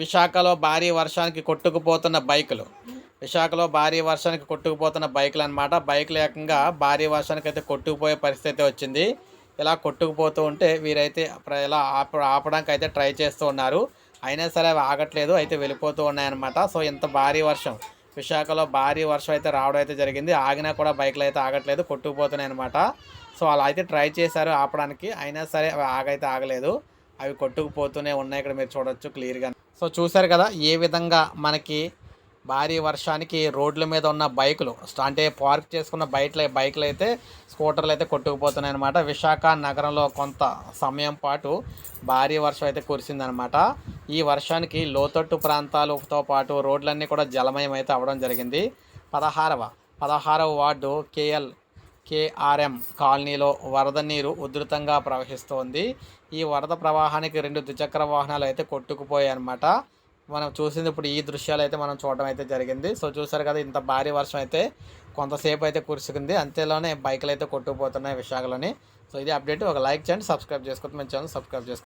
విశాఖలో భారీ వర్షానికి కొట్టుకుపోతున్న బైకులు. విశాఖలో భారీ వర్షానికి కొట్టుకుపోతున్న బైకులు అనమాట బైకులు ఏకంగా భారీ వర్షానికి అయితే కొట్టుకుపోయే పరిస్థితి వచ్చింది. ఇలా కొట్టుకుపోతూ ఉంటే వీరైతే ఇలా ఆప ఆపడానికి అయితే ట్రై చేస్తూ ఉన్నారు. అయినా సరే అవి ఆగట్లేదు అయితే వెళ్ళిపోతూ ఉన్నాయన్నమాట. సో ఇంత భారీ వర్షం. విశాఖలో భారీ వర్షం అయితే రావడం అయితే జరిగింది. ఆగినా కూడా బైకులు అయితే ఆగట్లేదు కొట్టుకుపోతున్నాయి అనమాట సో అలా అయితే ట్రై చేశారు ఆపడానికి. అయినా సరే అవి ఆగైతే ఆగలేదు. అవి కొట్టుకుపోతూనే ఉన్నాయి. ఇక్కడ మీరు చూడొచ్చు క్లియర్గా. సో చూశారు కదా ఏ విధంగా మనకి భారీ వర్షానికి రోడ్ల మీద ఉన్న బైకులు అంటే పార్క్ చేసుకున్న బైక్లు బైకులు అయితే స్కూటర్లు అయితే కొట్టుకుపోతున్నాయి అనమాట విశాఖ నగరంలో కొంత సమయం పాటు భారీ వర్షం అయితే కురిసిందనమాట ఈ వర్షానికి లోతట్టు ప్రాంతాలతో పాటు రోడ్లన్నీ కూడా జలమయం అయితే అవ్వడం జరిగింది. పదహారవ పదహారవ వార్డు కేఎల్ కేఆర్ఎం కాలనీలో వరద నీరు ఉధృతంగా ప్రవహిస్తోంది. ఈ వరద ప్రవాహానికి రెండు ద్విచక్ర వాహనాలు అయితే కొట్టుకుపోయాయి అనమాట మనం చూసింది ఇప్పుడు ఈ దృశ్యాలు అయితే మనం చూడడం అయితే జరిగింది. సో చూసారు కదా ఇంత భారీ వర్షం అయితే కొంతసేపు అయితే కురుసుకుంది అంతేలోనే బైకులు అయితే కొట్టుకుపోతున్నాయి విశాఖలోని. సో ఇది అప్డేట్. ఒక లైక్ చేయండి సబ్స్క్రైబ్ చేసుకోవద్దు. మన ఛానల్ సబ్స్క్రైబ్ చేసుకోండి